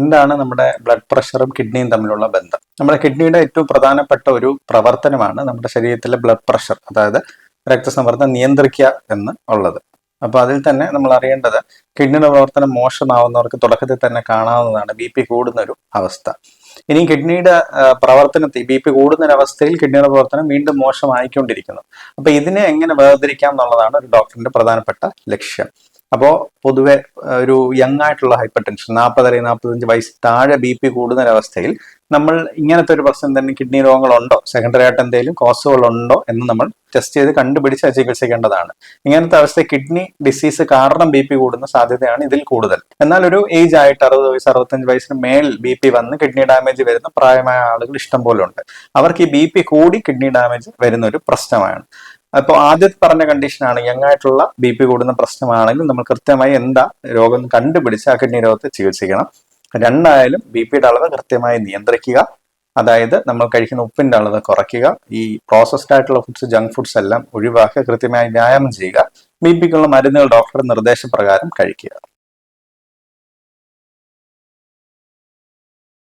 എന്താണ് നമ്മുടെ ബ്ലഡ് പ്രഷറും കിഡ്നിയും തമ്മിലുള്ള ബന്ധം? നമ്മുടെ കിഡ്നിയുടെ ഏറ്റവും പ്രധാനപ്പെട്ട ഒരു പ്രവർത്തനമാണ് നമ്മുടെ ശരീരത്തിലെ ബ്ലഡ് പ്രഷർ അതായത് രക്തസമ്മർദ്ദം നിയന്ത്രിക്കുക എന്ന് ഉള്ളത്. അപ്പോൾ അതിൽ തന്നെ നമ്മൾ അറിയേണ്ടത് കിഡ്നിയുടെ പ്രവർത്തനം മോശമാവുന്നവർക്ക് തുടക്കത്തിൽ തന്നെ കാണാവുന്നതാണ് ബി പി കൂടുന്ന ഒരു അവസ്ഥ. ഇനി കിഡ്നിയുടെ പ്രവർത്തനത്തിൽ ബി പി കൂടുന്ന ഒരു അവസ്ഥയിൽ കിഡ്നിയുടെ പ്രവർത്തനം വീണ്ടും മോശമായിക്കൊണ്ടിരിക്കുന്നു. അപ്പൊ ഇതിനെ എങ്ങനെ വേർതിരിക്കാം എന്നുള്ളതാണ് ഒരു ഡോക്ടറിന്റെ പ്രധാനപ്പെട്ട ലക്ഷ്യം. അപ്പോൾ പൊതുവെ ഒരു യങ് ആയിട്ടുള്ള ഹൈപ്പർ ടെൻഷൻ നാൽപ്പത് അല്ലെങ്കിൽ നാൽപ്പത്തഞ്ച് വയസ്സ് താഴെ ബി പി കൂടുന്ന ഒരവസ്ഥയിൽ നമ്മൾ ഇങ്ങനത്തെ ഒരു പ്രശ്നം തന്നെ കിഡ്നി രോഗങ്ങളുണ്ടോ? സെക്കൻഡറി ആയിട്ട് എന്തെങ്കിലും കോസുകളുണ്ടോ എന്ന് നമ്മൾ ടെസ്റ്റ് ചെയ്ത് കണ്ടുപിടിച്ച് ചികിത്സിക്കേണ്ടതാണ്. ഇങ്ങനത്തെ അവസ്ഥ കിഡ്നി ഡിസീസ് കാരണം ബി പി കൂടുന്ന സാധ്യതയാണ് ഇതിൽ കൂടുതൽ. എന്നാൽ ഒരു ഏജ് ആയിട്ട് അറുപത് വയസ്സ് അറുപത്തഞ്ച് വയസ്സിന് മേൽ ബി പി വന്ന് കിഡ്നി ഡാമേജ് വരുന്ന പ്രായമായ ആളുകൾ ഇഷ്ടം പോലെ ഉണ്ട്. അവർക്ക് ഈ ബി പി കൂടി കിഡ്നി ഡാമേജ് വരുന്ന ഒരു പ്രശ്നമാണ്. അപ്പോൾ ആദ്യത്തെ പറഞ്ഞ കണ്ടീഷനാണ് യങ് ആയിട്ടുള്ള ബി പി കൂടുന്ന പ്രശ്നമാണെങ്കിൽ നമ്മൾ കൃത്യമായി എന്താ രോഗം കണ്ടുപിടിച്ച് ആ കിഡ്നി രോഗത്തെ ചികിത്സിക്കണം. രണ്ടായാലും ബി പിയുടെ അളവ് കൃത്യമായി നിയന്ത്രിക്കുക. അതായത് നമ്മൾ കഴിക്കുന്ന ഉപ്പിന്റെ അളവ് കുറയ്ക്കുക. ഈ പ്രോസസ്ഡ് ആയിട്ടുള്ള ഫുഡ്സ് ജങ്ക് ഫുഡ്സ് എല്ലാം ഒഴിവാക്കുക. കൃത്യമായി വ്യായാമം ചെയ്യുക. ബി പിക്കുള്ള മരുന്നുകൾ ഡോക്ടറുടെ നിർദ്ദേശപ്രകാരം കഴിക്കുക.